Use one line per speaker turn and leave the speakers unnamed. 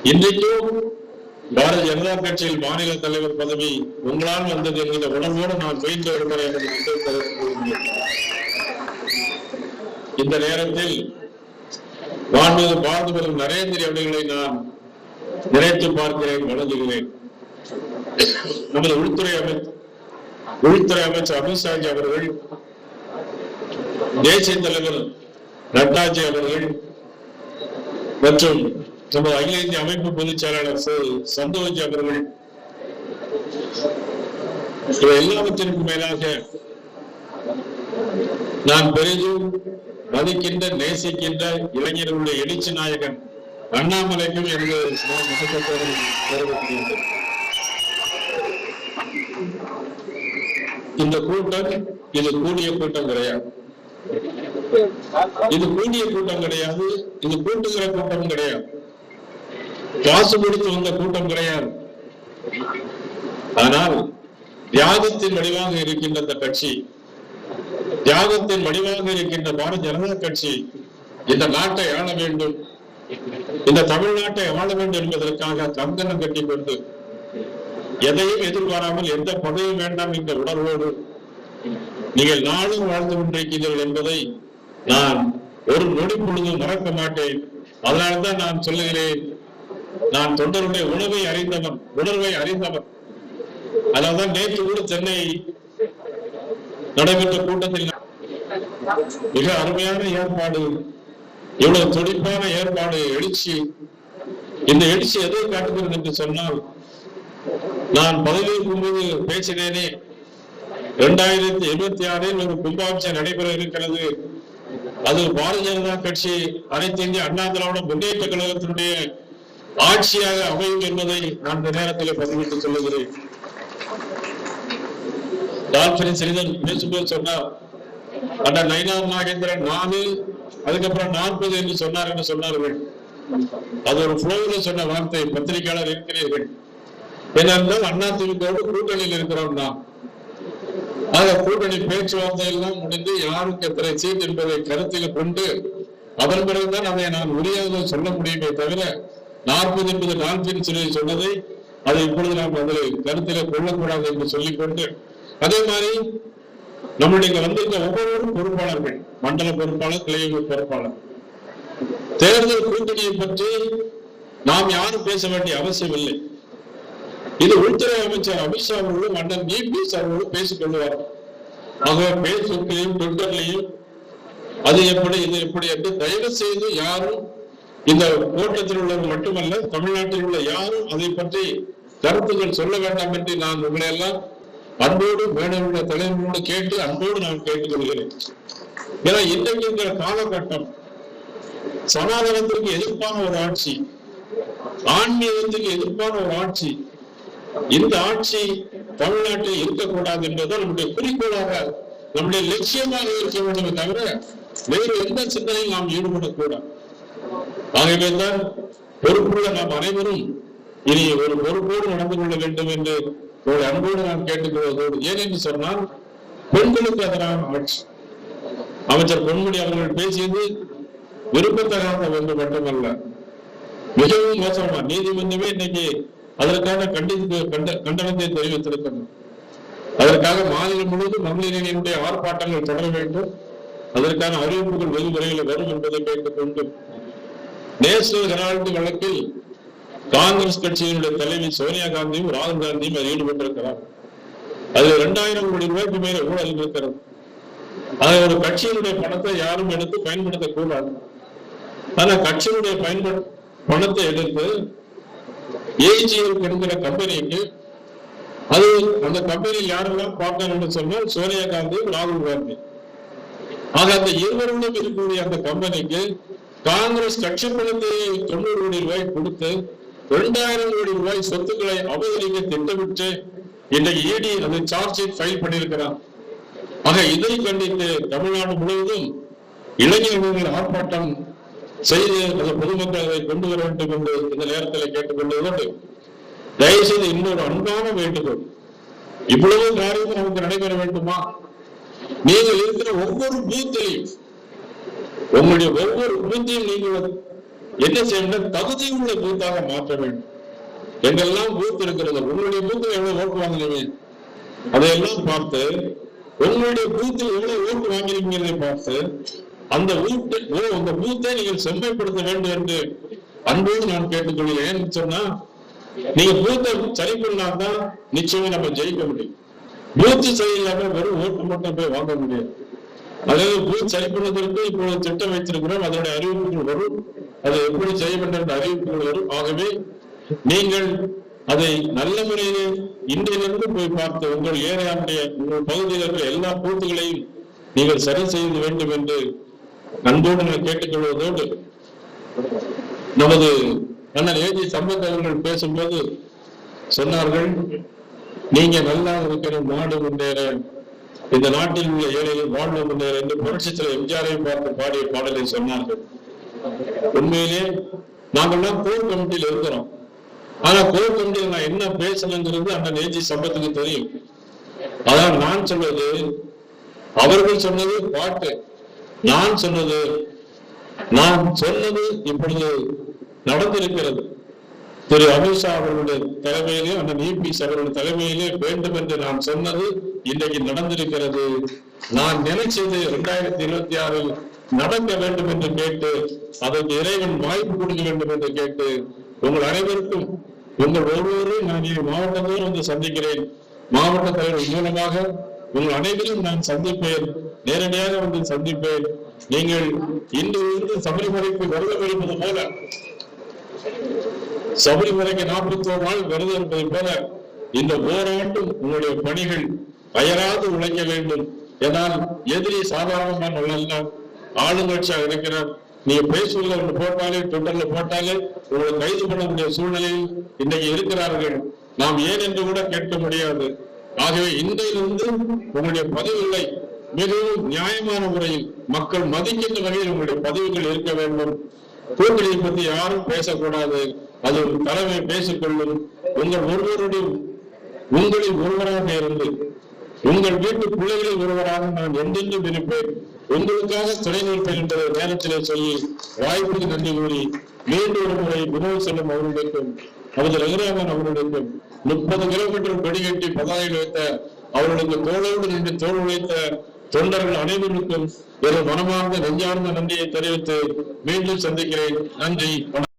இன்றைக்கும் பாரதிய ஜனதா கட்சியில் மாநில தலைவர் பதவி உங்களால் வந்தது என்கிற உணர்வோடு நான் மீண்டு இருக்கிறேன் என்று இந்த நேரத்தில் வாழ்வது பாரத பிரதமர் நரேந்திர அவர்களை நான் நினைத்து பார்க்கிறேன் வணங்குகிறேன் நமது உள்துறை அமைச்சர் உள்துறை அமைச்சர் அமித்ஷாஜி அவர்கள் தேசிய தலைவர் நட்டாஜி அவர்கள் மற்றும் நம்ம அகில இந்திய அமைப்பு பொதுச் செயலாளர் சு- சந்தோஷ் அவர்கள். இவை எல்லாவற்றிற்கும் மேலாக நான் பெரிதும் மதிக்கின்ற நேசிக்கின்ற இளைஞர்களுடைய எழுச்சி நாயகன் அண்ணாமலைக்கும் எனது இந்த கூட்டம் இது கூடிய கூட்டம் கிடையாது. இது கூடிய கூட்டம் கிடையாது. இது கூட்டுகிற கூட்டம் கிடையாது. காசு கொடுத்து வந்த கூட்டம் கிடையாது. ஆனால் தியாகத்தின் வடிவாக இருக்கின்ற இந்த கட்சி தியாகத்தின் வடிவாக இருக்கின்ற பாரதிய ஜனதா கட்சி இந்த நாட்டை ஆள வேண்டும். இந்த தமிழ்நாட்டை ஆள வேண்டும் என்பதற்காக கங்கணம் கட்டிக்கொண்டு எதையும் எதிர்பாராமல் எந்த பதவியும் வேண்டாம் என்ற உணர்வோடு நீங்கள் நாளும் வாழ்ந்து கொண்டிருக்கிறீர்கள் என்பதை நான் ஒரு நொடி பொழுதும் மறக்க மாட்டேன். அதனால்தான் நான் சொல்லுகிறேன் நான் தொண்டருடைய உணவை அறிந்தவன் உணர்வை அறிந்தவன். அதனால்தான் நேற்று கூட சென்னை நடைபெற்ற கூட்டத்தில் மிக அருமையான ஏற்பாடு இவ்வளவு துடிப்பான ஏற்பாடு எழுச்சி இந்த எழுச்சி எதை காட்டுகிறது என்று சொன்னால் நான் பதவியேற்கும் போது பேசினேனே இரண்டாயிரத்தி இருபத்தி ஆறில் ஒரு கும்பாபிஷம் நடைபெற இருக்கிறது. அது பாரதிய ஜனதா கட்சி அனைத்து இந்திய அண்ணா திராவிட முன்னேற்ற கழகத்தினுடைய ஆட்சியாக அமையும் என்பதை நான் இந்த நேரத்தில் பதிவிட்டு சொல்லுகிறேன். டால்பின் சிறிதன் பேசும்போது சொன்னார் அண்ணா நைனா நாகேந்திரன் நாலு அதுக்கப்புறம் நாற்பது என்று சொன்னார் என்று சொன்னார்கள். அது ஒரு ஃப்ளோவில் சொன்ன வார்த்தை பத்திரிகையாளர் இருக்கிறீர்கள். ஏனென்றால் அண்ணா திமுகவோடு கூட்டணியில் இருக்கிறோம் நாம். ஆக கூட்டணி பேச்சுவார்த்தை எல்லாம் முடிந்து யாருக்கு எத்தனை சீட் என்பதை கருத்தில் கொண்டு அதன் பிறகுதான் அதை நான் உரியாக சொல்ல முடியுமே தவிர நாற்பது என்பது நான்கின் சிலை சொன்னதை அதை இப்பொழுது நாம் அதில் கருத்தில கொள்ளக்கூடாது என்று சொல்லிக்கொண்டு அதே மாதிரி நம்முடைய இங்க ஒவ்வொருவரும் பொறுப்பாளர்கள் மண்டல பொறுப்பாளர் கிளைய பொறுப்பாளர். தேர்தல் கூட்டணியை பற்றி நாம் யாரும் பேச வேண்டிய அவசியம் இல்லை. இது உள்துறை அமைச்சர் அமித்ஷா அவர்களும் பி இபிஎஸ் அவர்களும் பேசிக் கொள்வார். ஆகவே பேஸ்புக்லையும் ட்விட்டர்லையும் அது எப்படி இது எப்படி என்று தயவு செய்து யாரும் இந்த கூட்டத்தில் உள்ளது மட்டுமல்ல தமிழ்நாட்டில் உள்ள யாரும் அதை பற்றி கருத்துக்கள் சொல்ல வேண்டாம் என்று நான் உங்களை எல்லாம் அன்போடு மேடையுள்ள தலைவர்களோடு கேட்டு அன்போடு நான் கேட்டுக்கொள்கிறேன் ஏன்னா இன்றைக்கு இருக்கிற காலகட்டம் சனாதனத்திற்கு எதிர்ப்பான ஒரு ஆட்சி ஆன்மீகத்துக்கு எதிர்ப்பான ஒரு ஆட்சி இந்த ஆட்சி தமிழ்நாட்டில் இருக்கக்கூடாது என்பதுதான் நம்முடைய குறிக்கோளாக நம்முடைய லட்சியமாக இருக்க வேண்டுமே தவிர வேறு எந்த சிந்தனையும் நாம் ஈடுபடக்கூடாது. ஆகவே தான் பொறுப்புள்ள நாம் அனைவரும் இனி ஒரு பொறுப்போடு நடந்து கொள்ள வேண்டும் என்று ஒரு அன்போடு நான் கேட்டுக்கொள்வதோடு. ஏன் என்று சொன்னால் பெண்களுக்கு எதிரான ஆட்சி. அமைச்சர் பொன்முடி அவர்கள் பேசியது விருப்பத்தகாத ஒன்று மட்டுமல்ல. மிகவும் மோசமா நீதிமன்றமே இன்னைக்கு அதற்கான கண்டித்து கண்ட கண்டனத்தை தெரிவித்திருக்கிறது. அதற்காக மாநிலம் முழுவதும் மகளிரினுடைய ஆர்ப்பாட்டங்கள் தொடர வேண்டும். அதற்கான அறிவிப்புகள் வெகு விரைவில் வரும் என்பதை கேட்டுக்கொண்டு நேஷனல் ஹெரால்டு வழக்கில் காங்கிரஸ் கட்சியினுடைய தலைவி சோனியா காந்தியும் ராகுல் காந்தியும் அதில் ஈடுபட்டிருக்கிறார். அதுல இரண்டாயிரம் கோடி ரூபாய்க்கு மேல ஊழல் இருக்கிறது? அதை ஒரு கட்சியினுடைய பணத்தை யாரும் எடுத்து பயன்படுத்தக்கூடாது. ஆனா கட்சியினுடைய பயன்படு பணத்தை எடுத்து ஏஜிஎல் எடுக்கிற கம்பெனிக்கு அது அந்த கம்பெனியில் யாரெல்லாம் பார்க்கணும்னு சொன்னால் சோனியா காந்தியும் ராகுல் காந்தி ஆக அந்த இருவருடன் இருக்கக்கூடிய அந்த கம்பெனிக்கு காங்கிரஸ் கட்சி பணத்தை தொண்ணூறு கோடி ரூபாய் கொடுத்து இரண்டாயிரம் கோடி ரூபாய் சொத்துக்களை அவதரிக்க திட்டமிட்டு இன்றைக்கு இடி அந்த சார்ஜ் ஷீட் ஃபைல் பண்ணியிருக்கிறார். ஆக இதை கண்டித்து தமிழ்நாடு முழுவதும் இளைஞர்கள் ஆர்ப்பாட்டம் செய்து அந்த பொதுமக்கள் அதை கொண்டு வர வேண்டும் என்று இந்த நேரத்தில் கேட்டுக்கொண்டதோடு தயவு செய்து இன்னொரு அன்பான வேண்டுகோள். இவ்வளவு காரியம் நமக்கு நடைபெற வேண்டுமா? நீங்கள் இருக்கிற ஒவ்வொரு பூத்திலையும் உங்களுடைய ஒவ்வொரு பூத்தையும் நீங்கள் என்ன செய்யணும் உள்ள பூத்தாக மாற்ற வேண்டும். எங்கெல்லாம் பூத் இருக்கிறது. உங்களுடைய பூத்துல எவ்வளவு ஓட்டு வாங்கினீங்க அதையெல்லாம் பார்த்து உங்களுடைய பூத்தில் எவ்வளவு ஓட்டு வாங்கினீங்கிறதை பார்த்து அந்த வீட்டு ஓ அந்த பூத்தை நீங்கள் செம்மைப்படுத்த வேண்டும் என்று அன்போடு நான் கேட்டுக்கொள்கிறேன். ஏன்னு சொன்னா நீங்க பூத்தை சரி பண்ணாதான் நிச்சயமா நம்ம ஜெயிக்க முடியும். பூத்து சரியில்லாம வெறும் ஓட்டு மட்டும் போய் வாங்க முடியாது. அதாவது செயல்படுவதற்கு இப்பொழுது திட்டம் வைத்திருக்கிறோம். அதனுடைய அறிவிப்புகள் வரும். அதை எப்படி செய்யப்பட்ட அறிவிப்புகள் வரும். ஆகவே நீங்கள் அதை நல்ல முறையில் இன்றையிலிருந்து போய் பார்த்து உங்கள் ஏரியாவுடைய உங்கள் பகுதியில் இருக்கிற எல்லா பூத்துகளையும் நீங்கள் சரி செய்ய வேண்டும் என்று அன்போடு நான் கேட்டுக்கொள்வதோடு நமது அண்ணன் ஏஜி சம்பந்த அவர்கள் பேசும்போது சொன்னார்கள் நீங்க நல்லா இருக்கிற நாடு முன்னேற இந்த நாட்டில் உள்ள ஏழைகள் வாழ்வு முன்னேற என்று புரட்சி எம்ஜிஆரை பார்த்து பாடிய பாடலை சொன்னார்கள். உண்மையிலே நாங்கள்லாம் கோர் கமிட்டியில் இருக்கிறோம். ஆனா கோர் கமிட்டியில் நான் என்ன பேசணுங்கிறது அந்த நேஜி சம்பத்துக்கு தெரியும். அதான் நான் சொல்வது அவர்கள் சொன்னது பாட்டு. நான் சொன்னது நான் சொன்னது இப்பொழுது நடந்திருக்கிறது. திரு அமித்ஷா அவர்களுடைய தலைமையிலே அண்ணன் இபிஎஸ் அவர்களுடைய தலைமையிலே வேண்டும் என்று நான் சொன்னது இன்றைக்கு நடந்திருக்கிறது. நான் நினைச்சது இரண்டாயிரத்தி இருபத்தி ஆறில் நடக்க வேண்டும் என்று கேட்டு அதற்கு இறைவன் வாய்ப்பு கொடுக்க வேண்டும் என்று கேட்டு உங்கள் அனைவருக்கும் உங்கள் ஒவ்வொருவரும் நான் இனி மாவட்டத்தோடு வந்து சந்திக்கிறேன். மாவட்ட தலைவர் மூலமாக உங்கள் அனைவரையும் நான் சந்திப்பேன். நேரடியாக வந்து சந்திப்பேன். நீங்கள் இன்று இருந்து சபரிமலைக்கு விரதம் இருப்பது போல. சபரிமலைக்கு நாற்பத்தி ஒரு நாள் விரதம் இருப்பதை போல இந்த ஓராண்டும் உங்களுடைய பணிகள் அயராது உழைக்க வேண்டும். ஏனால் எதிரி சாதாரணமான அல்ல ஆளுங்கட்சியாக இருக்கிறார். நீங்க பேசுவதில் ஒன்று போட்டாலே ட்விட்டர்ல போட்டாலே உங்களை கைது பண்ணக்கூடிய சூழ்நிலையில் இன்னைக்கு இருக்கிறார்கள். நாம் ஏன் என்று கூட கேட்க முடியாது. ஆகவே இன்றையிலிருந்து உங்களுடைய பதவிகளை மிகவும் நியாயமான முறையில் மக்கள் மதிக்கின்ற வகையில் உங்களுடைய பதவிகள் இருக்க வேண்டும். கூட்டணியை பத்தி யாரும் பேசக்கூடாது. அது ஒரு தலைமை பேசிக்கொள்ளும் உங்கள் ஒருவருடைய உங்களில் ஒருவராக இருந்து உங்கள் வீட்டு பிள்ளைகளில் ஒருவராக நான் என்றென்றும் இருப்பேன். உங்களுக்காக துணை நிற்பேன் என்ற நேரத்திலே சொல்லி வாய்ப்புக்கு நன்றி கூறி மீண்டும் ஒரு முறை வினோத் செல்லும் அவர்களுக்கும் அவரது ரகுராமன் அவர்களுக்கும் முப்பது கிலோமீட்டர் கொடிகட்டி பதாகை வைத்த அவர்களுக்கு தோளோடு நின்று தோல் உழைத்த தொண்டர்கள் அனைவருக்கும் ஒரு மனமார்ந்த நெஞ்சார்ந்த நன்றியை தெரிவித்து மீண்டும் சந்திக்கிறேன். நன்றி வணக்கம்.